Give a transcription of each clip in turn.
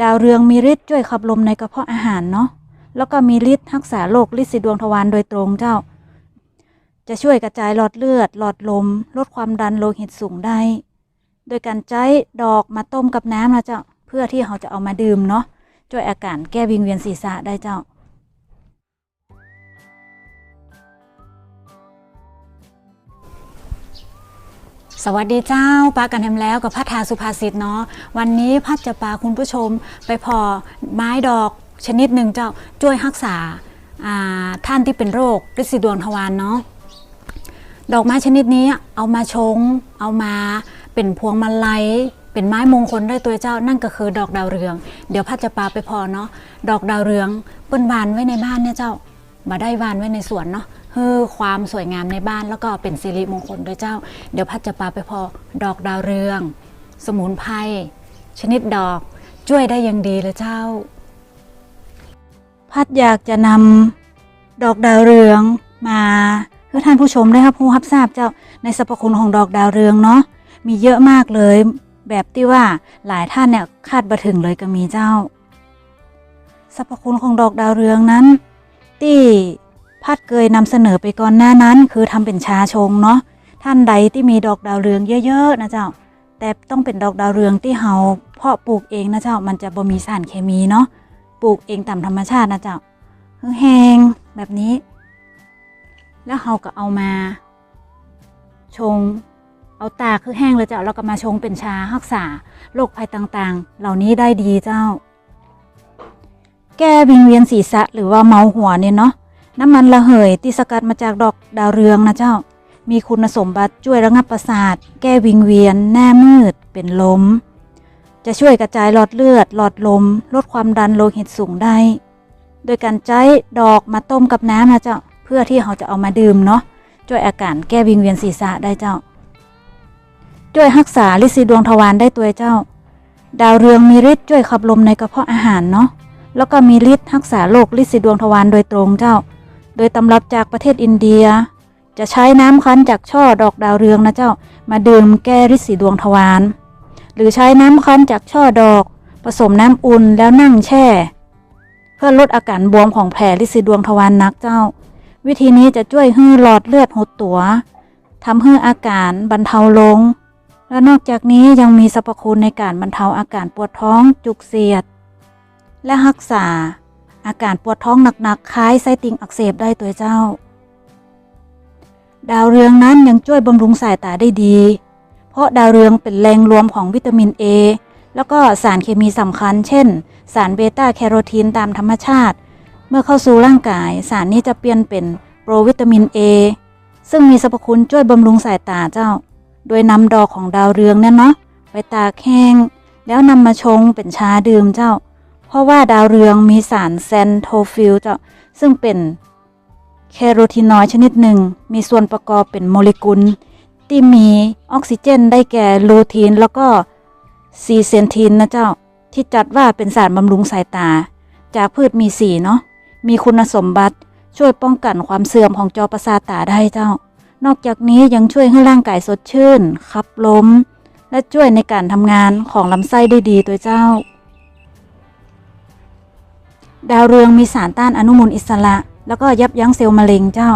ดาวเรืองมีฤทธิ์ช่วยขับลมในกระเพาะอาหารเนาะ แล้วก็มีฤทธิ์รักษาโรคฤทธิ์สีดวงทวารโดยตรงเจ้า จะช่วยกระจายหลอดเลือด หลอดลม ลดความดันโลหิตสูงได้ โดยการใช้ดอกมาต้มกับน้ำนะเจ้า เพื่อที่เขาจะเอามาดื่มเนาะ ช่วยอาการแก้วิงเวียนศีรษะได้เจ้า สวัสดีเจ้าปากันแฮมแล้วกับพัฒนาสุภาษิตเนาะวันนี้พัดจะปาคุณผู้ชมไปพอไม้ดอกชนิดหนึ่งเจ้าช่วยรักษาาท่านที่เป็นโรคฤทธิ์สีดวงทวารเนาะดอกไม้ชนิดนี้เอามาชง เอามาเป็นพวงมาลัยเป็นไม้มงคลได้ตัวเจ้านั่นก็คือดอกดาวเรือง เดี๋ยวพัดจะปาไปพอเนาะดอกดาวเรืองเปิ้นวานไว้ในบ้านเนี่ยเจ้ามาได้วานไว้ในสวนเนาะ เพื่อความสวยงามในบ้านแล้วก็เป็นสิริมงคลด้วยเจ้า เดี๋ยวพัดจะปาไปพอดอกดาวเรือง สมุนไพรชนิดดอกช่วยได้อย่างดีเลยเจ้า พัดอยากจะนำดอกดาวเรืองมาเพื่อท่านผู้ชมได้ครับผู้รับทราบเจ้าในสรรพคุณของดอกดาวเรืองเนาะมีเยอะมากเลย แบบที่ว่าหลายท่านเนี่ยคาดบ่ถึงเลยก็มีเจ้าสรรพคุณของดอกดาวเรืองนั้น ที่ พัดเคยนำเสนอไปก่อนหน้านั้น คือทำเป็นชาชงเนาะท่านใดที่มีดอกดาวเรืองเยอะๆนะเจ้า แต่ต้องเป็นดอกดาวเรืองที่เฮาเพาะปลูกเองนะเจ้ามันจะบ่มีสารเคมีเนาะปลูกเองตามธรรมชาตินะเจ้าแห้งแบบนี้ แล้วเฮาก็เอามา ชงเอาตาคือแห้งเลยเจ้าแล้วก็มาชงเป็นชารักษาโรคภัยต่างๆ เหล่านี้ได้ดีเจ้า แก้วิงเวียนศีรษะหรือว่าเมาหัวเนี่ยเนาะ น้ำมันระเหยที่สกัดมาจากดอกดาวเรืองนะเจ้า มีคุณสมบัติช่วยระงับประสาท แก้วิงเวียน หน้ามืด เป็นลม จะช่วยกระจายหลอดเลือด หลอดลม ลดความดันโลหิตสูงได้ โดยการใช้ดอกมาต้มกับน้ำนะเจ้า เพื่อที่เราจะเอามาดื่มเนาะ ช่วยอาการแก้วิงเวียนศีรษะได้เจ้า ช่วยรักษาลินสีดวงทวารได้ตัวเจ้า ดาวเรืองมีฤทธิ์ช่วยขับลมในกระเพาะอาหารเนาะ แล้วก็มีฤทธิ์รักษาโรคลินสีดวงทวารโดยตรงเจ้า โดยตำรับจากประเทศอินเดีย จะใช้น้ำคั้นจากช่อดอกดาวเรืองนะเจ้า มาดื่มแก้ฤทธิ์สีดวงทวาร หรือใช้น้ำคั้นจากช่อดอก ผสมน้ำอุ่นแล้วนั่งแช่ เพื่อลดอาการบวมของแผลฤทธิ์สีดวงทวารนักเจ้า วิธีนี้จะช่วยให้หลอดเลือดหดตัวทำให้อาการบรรเทาลง และนอกจากนี้ยังมีสรรพคุณในการบรรเทาอาการปวดท้องจุกเสียด และรักษา อาการปวดท้องหนักๆคล้ายไส้ติ่งอักเสบได้ตัวเจ้า ดาวเรืองนั้นยังช่วยบำรุงสายตาได้ดี เพราะดาวเรืองเป็นแหล่งรวมของวิตามิน A แล้วก็สารเคมีสำคัญ เช่น สารเบต้าแคโรทีนตามธรรมชาติ เมื่อเข้าสู่ร่างกาย สารนี้จะเปลี่ยนเป็นโปรวิตามิน A ซึ่งมีสรรพคุณช่วยบำรุงสายตาเจ้า โดยนำดอกของดาวเรืองเนี่ยเนาะไปตากแห้ง แล้วนำมาชงเป็นชาดื่มเจ้า ราะว่าดาวเรืองมีสารแซนโทฟิลเจ้าซึ่งเป็นแคโรทีนอยชนิดหนึ่ง มีส่วนประกอบเป็นโมเลกุล ที่มีออกซิเจนได้แก่ลูทีน แล้วก็ซีเซนทีนนะเจ้า ที่จัดว่าเป็นสารบำรุงสายตา จากพืชมีสีเนาะมีคุณสมบัติช่วยป้องกันความเสื่อมของจอประสาทตาได้เจ้า นอกจากนี้ยังช่วยให้ร่างกายสดชื่นขับลมและช่วยในการทำงานของลำไส้ได้ดีตัวเจ้า ดาวเรืองมีสารต้านอนุมูลอิสระ แล้วก็ยับยั้งเซลล์มะเร็งเจ้า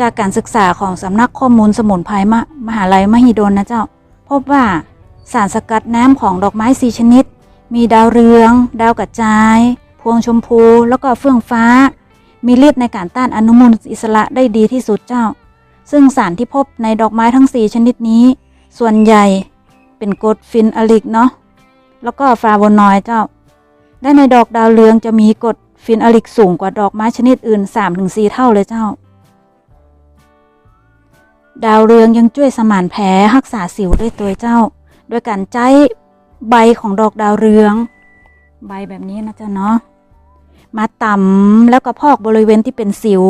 จากการศึกษาของสำนักข้อมูลสมุนไพรมมหาลัยมหิดลนะเจ้า พบว่าสารสกัดน้ำของดอกไม้สีชนิด มีดาวเรือง ดาวกระจาย พวงชมพู แล้วก็เฟื่องฟ้า มีฤทธิ์ในการต้านอนุมูลอิสระได้ดีที่สุดเจ้า ซึ่งสารที่พบในดอกไม้ทั้ง 4 ชนิดนี้ ส่วนใหญ่เป็นกรดฟินอลิกเนาะแล้วก็ฟลาโวนอยด์เจ้า และในดอกดาวเรืองจะมีกรดฟินอลิกสูงกว่าดอกไม้ชนิดอื่น 3-4 เท่าเลยเจ้า ดาวเรืองยังช่วยสมานแผลรักษาสิวด้วยตัวเจ้า โดยการใช้ใบของดอกดาวเรือง ใบแบบนี้นะเจ้าเนาะมาตำแล้วก็พอกบริเวณที่เป็นสิว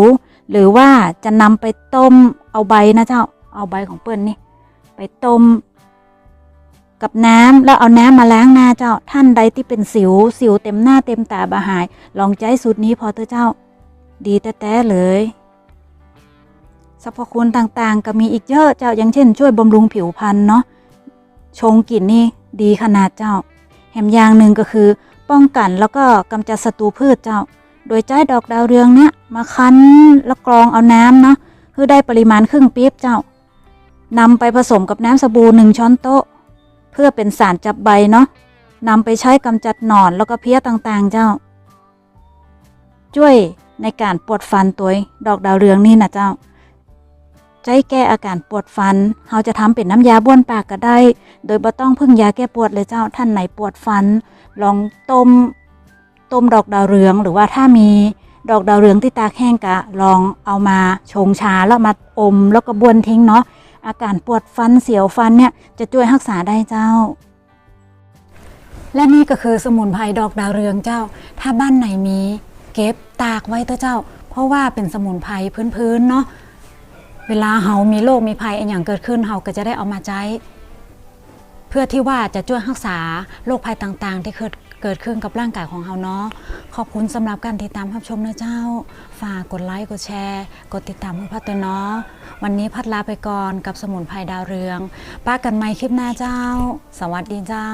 หรือว่าจะนำไปต้มเอาใบนะเจ้า เอาใบของเปิ้ลนี่ ไปต้ม กับน้ำแล้วเอาน้ำมาล้างหน้าเจ้าท่านใดที่เป็นสิว สิวเต็มหน้าเต็มตาบาหาย ลองใจสูตรนี้พอเถอะเจ้า ดีแต่แต่เลยสรรพคุณต่างๆ ก็มีอีกเยอะเจ้าอย่างเช่น ช่วยบำรุงผิวพรรณเนาะชงกลิ่นนี่ดีขนาดเจ้า แหมอย่างหนึ่งก็คือ ป้องกันแล้วก็กำจัดศัตรูพืชเจ้า โดยใช้ดอกดาวเรืองเนี่ยมาคั้นแล้วกรองเอาน้ำเนาะคือได้ปริมาณครึ่งปี๊บเจ้านำไปผสมกับน้ำสบู่หนึ่งช้อนโต๊ะ เพื่อเป็นสารจับใบเนาะนำไปใช้กำจัดหนอนแล้วก็เพี้ยต่างๆเจ้า ช่วยในการปวดฟันตัวดอกดาวเรืองนี่นะเจ้า ใจแก้อาการปวดฟันเราจะทำเป็นน้ำยาบ้วนปากก็ได้ โดยบ่ต้องพึ่งยาแก้ปวดเลยเจ้า ท่านไหนปวดฟัน ลองต้มต้มดอกดาวเรืองหรือว่าถ้ามีดอกดาวเรืองที่ตาแห้งกะ ลองเอามาชงชาแล้วมาอมแล้วก็บ้วนทิ้งเนาะ อาการปวดฟันเสียวฟันเนี่ยจะช่วยรักษาได้เจ้า และนี่ก็คือสมุนไพรดอกดาวเรืองเจ้า ถ้าบ้านไหนมีเก็บตากไว้เถอะเจ้า เพราะว่าเป็นสมุนไพรพื้นๆเนาะเวลาเฮามีโรคมีภัยอันอย่างเกิดขึ้นเฮาก็จะได้เอามาใช้เพื่อที่ว่าจะช่วยรักษาโรคภัยต่างๆ ที่เกิด เกิดขึ้นกับร่างกายของเขาเนาะขอบคุณสำหรับการติดตามรับชมนะเจ้า ฝากกดไลค์กดแชร์ กดติดตามเพื่อพัดตัวเนาะวันนี้พัดลาไปก่อนกับสมุนไพรดาวเรืองป้ากันไหมคลิปหน้าเจ้า สวัสดีเจ้า